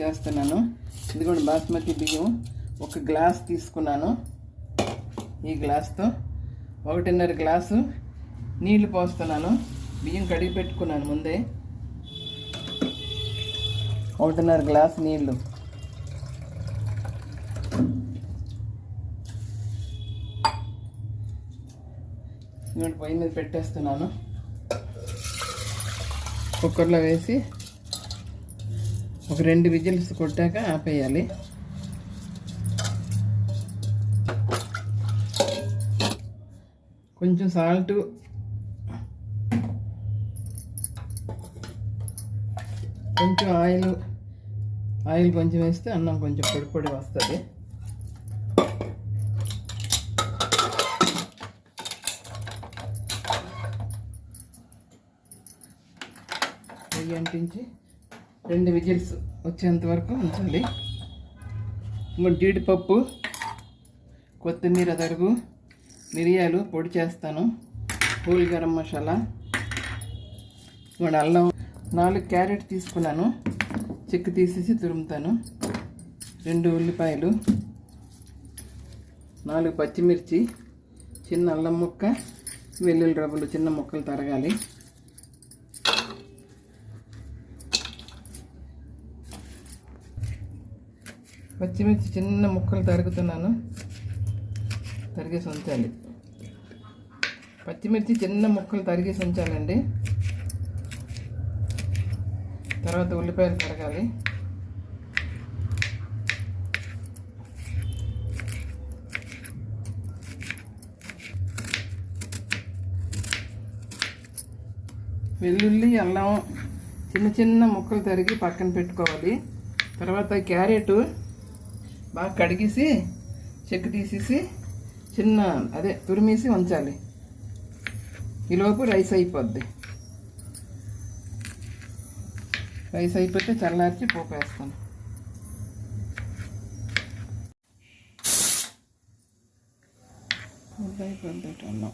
చేస్తున్నాను. ఇదిగోండి బాస్మతి బియ్యం ఒక గ్లాస్ తీసుకున్నాను ఈ గ్లాస్తో. ఒకటిన్నర గ్లాసు నీళ్ళు పోస్తున్నాను. బియ్యం కడిగి పెట్టుకున్నాను ముందే. ఒకటిన్నర గ్లాస్ నీళ్ళు. పొయ్యి మీద పెట్టేస్తున్నాను. కుక్కర్లో వేసి ఒక రెండు విజిల్స్ కొట్టాక ఆపేయాలి. కొంచెం సాల్ట్. కొంచెం ఆయిల్ ఆయిల్ కొంచెం వేస్తే అన్నం కొంచెం పొడి పొడి వస్తుంది. నెయ్యి అంటించి రెండు విజిల్స్ వచ్చేంత వరకు ఉంచాలి జీడిపప్పు కొత్తిమీర తరుగు మిరియాలు పొడి చేస్తాను. పూల్ గరం మసాలా ఇప్పుడు అల్లం నాలుగు క్యారెట్ తీసుకున్నాను. చెక్కు తీసేసి తురుముతాను. రెండు ఉల్లిపాయలు నాలుగు పచ్చిమిర్చి చిన్న అల్లం ముక్క వెల్లుల్లి రవ్వలు చిన్న ముక్కలు తరగాలి. పచ్చిమిర్చి చిన్న ముక్కలు తరుగుతున్నాను. తరిగేసి ఉంచాలి పచ్చిమిర్చి చిన్న ముక్కలు తరిగేసి ఉంచాలండి తర్వాత ఉల్లిపాయలు తరగాలి. వెల్లుల్లి అల్లం చిన్న చిన్న ముక్కలు తరిగి పక్కన పెట్టుకోవాలి. తర్వాత క్యారెట్ బాగా కడిగేసి చెక్కు తీసేసి చిన్న అదే తురిమేసి ఉంచాలి. ఈలోపు రైస్ అయిపోద్ది. రైస్ అయిపోతే చల్లార్చి పోపు వేస్తాను. అయిపోద్ది అన్నం.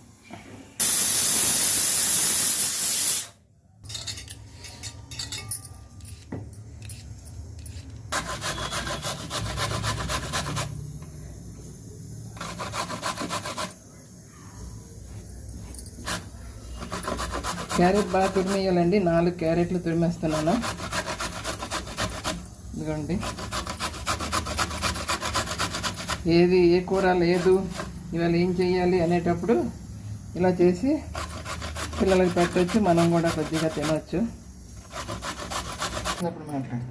క్యారెట్ బాగా తురిమేయాలండి. నాలుగు క్యారెట్లు తురిమేస్తున్నాను. ఇదిగోండి. ఏది ఏ కూర లేదు ఇవాళ ఏం చేయాలి అనేటప్పుడు ఇలా చేసి పిల్లలకి పెట్టవచ్చు మనం కూడా కొద్దిగా తినవచ్చు మాట్లాడు.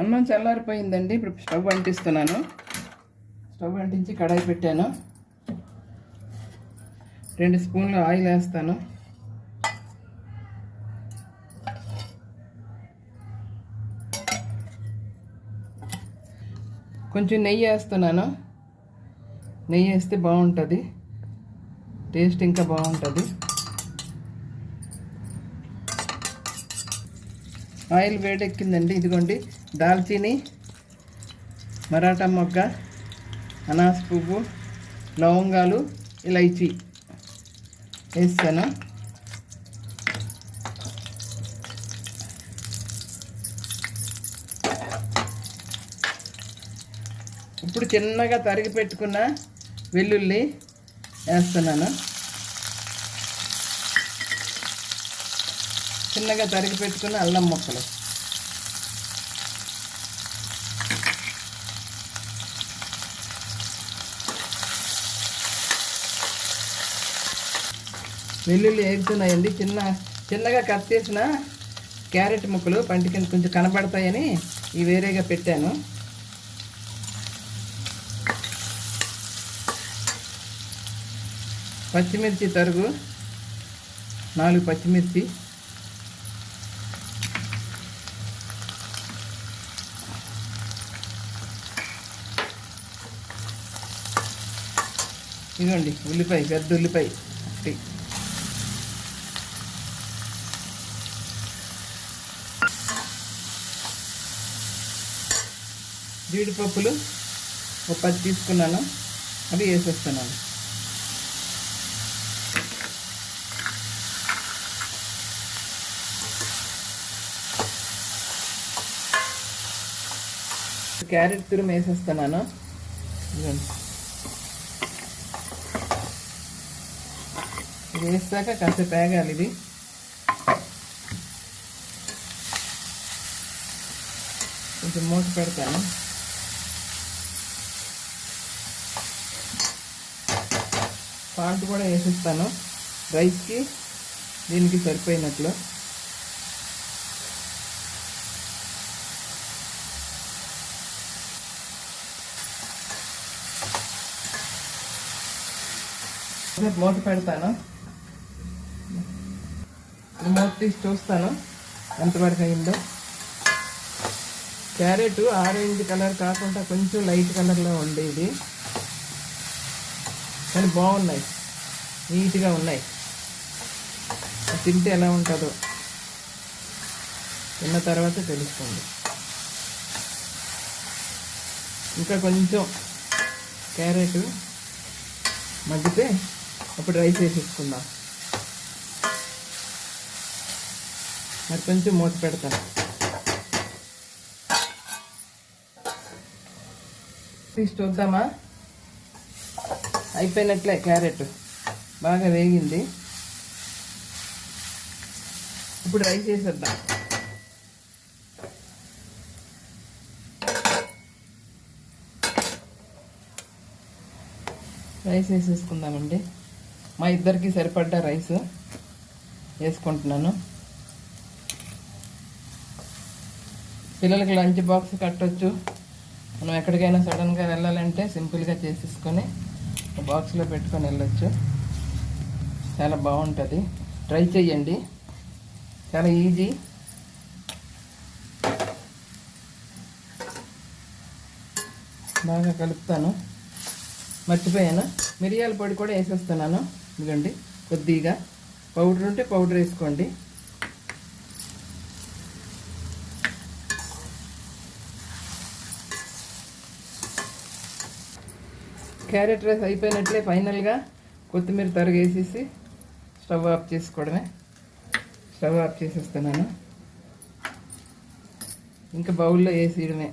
అన్నం చల్లారిపోయిందండి. ఇప్పుడు స్టవ్ అంటిస్తున్నాను. స్టవ్ అంటించి కడాయి పెట్టాను. రెండు స్పూన్లు ఆయిల్ వేస్తాను. కొంచెం నెయ్యి వేస్తున్నాను. నెయ్యి వేస్తే బాగుంటుంది. టేస్ట్ ఇంకా బాగుంటుంది. ఆయిల్ వేడెక్కిందండి ఇదిగోండి దాల్చిని మరాఠా మొగ్గ. అనాస్ పువ్వు లవంగాలు ఇలైచి. వేస్తాను? ఇప్పుడు చిన్నగా తరిగి పెట్టుకున్న వెల్లుల్లి వేస్తున్నాను. చిన్నగా తరిగి పెట్టుకున్న అల్లం ముక్కలు. వెల్లుల్లి వేగుతున్నాయండి చిన్న చిన్నగా కట్ చేసిన క్యారెట్ ముక్కలు పంటి కింద కొంచెం కనబడతాయని ఈ వేరేగా పెట్టాను. పచ్చిమిర్చి తరుగు నాలుగు పచ్చిమిర్చి. ఇదిగోండి ఉల్లిపాయ పెద్ద ఉల్లిపాయ. ఒకటి జీడిపప్పులు ఒక పది తీసుకున్నాను. అవి వేసేస్తున్నాను. క్యారెట్ తురుము వేసేస్తున్నాను. ఇది వేస్తాక కాసేపు వేగాలి ఇది. కొంచెం మూత పెడతాను. సాల్ట్ కూడా వేసిస్తాను. రైస్కి దీనికి సరిపోయినట్లు. రేపు మూత పెడతాను. మూత తీసి చూస్తాను. ఎంతవరకు అయిందో క్యారెట్ ఆరెంజ్ కలర్ కాకుండా కొంచెం లైట్ కలర్లో ఉండేది. కానీ బాగున్నాయి. నీట్గా ఉన్నాయి. తింటే ఎలా ఉంటుందో తిన్న తర్వాత తెలుస్తుంది ఇంకా కొంచెం క్యారెట్ మగ్గితే అప్పుడు రైస్ వేసేసుకుందాం. మరి కొంచెం మూత పెడతాను చూద్దామా? అయిపోయినట్లే క్యారెట్. బాగా వేగింది. ఇప్పుడు రైస్ వేసేద్దాం రైస్ వేసేసుకుందామండి. మా ఇద్దరికి సరిపడ్డ రైస్ వేసుకుంటున్నాను. పిల్లలకి లంచ్ బాక్స్ కట్టొచ్చు. మనం ఎక్కడికైనా సడన్గా వెళ్ళాలంటే సింపుల్గా చేసేసుకొని బాక్స్లో పెట్టుకొని వెళ్ళొచ్చు. చాలా బాగుంటుంది. ట్రై చేయండి చాలా ఈజీ బాగా కలుపుతాను. మర్చిపోయాను? మిరియాల పొడి కూడా వేసేస్తున్నాను. ఇదిగండి కొద్దిగా. పౌడర్ ఉంటే పౌడర్ వేసుకోండి. క్యారెట్ రైస్ అయిపోయినట్లే ఫైనల్గా కొత్తిమీర తరిగేసేసి స్టవ్ ఆఫ్ చేసుకోవడమే. స్టవ్ ఆఫ్ చేసేస్తున్నాను. ఇంకా బౌల్లో వేసేయడమే.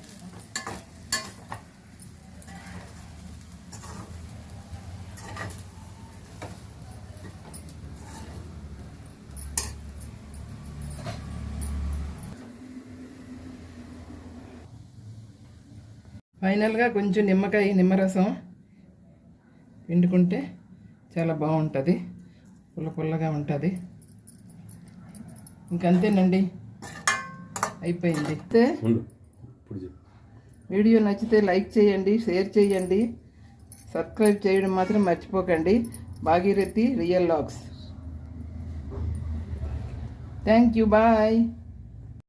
ఫైనల్గా కొంచెం నిమ్మకాయ నిమ్మరసం పిండుకుంటే చాలా బాగుంటుంది. పుల్ల పుల్లగా ఉంటుంది. ఇంకంతేనండి. అయిపోయింది. వీడియో నచ్చితే లైక్ చేయండి షేర్ చేయండి. సబ్స్క్రైబ్ చేయడం మాత్రం మర్చిపోకండి. Bhagirathi real logs. Thank you. Bye.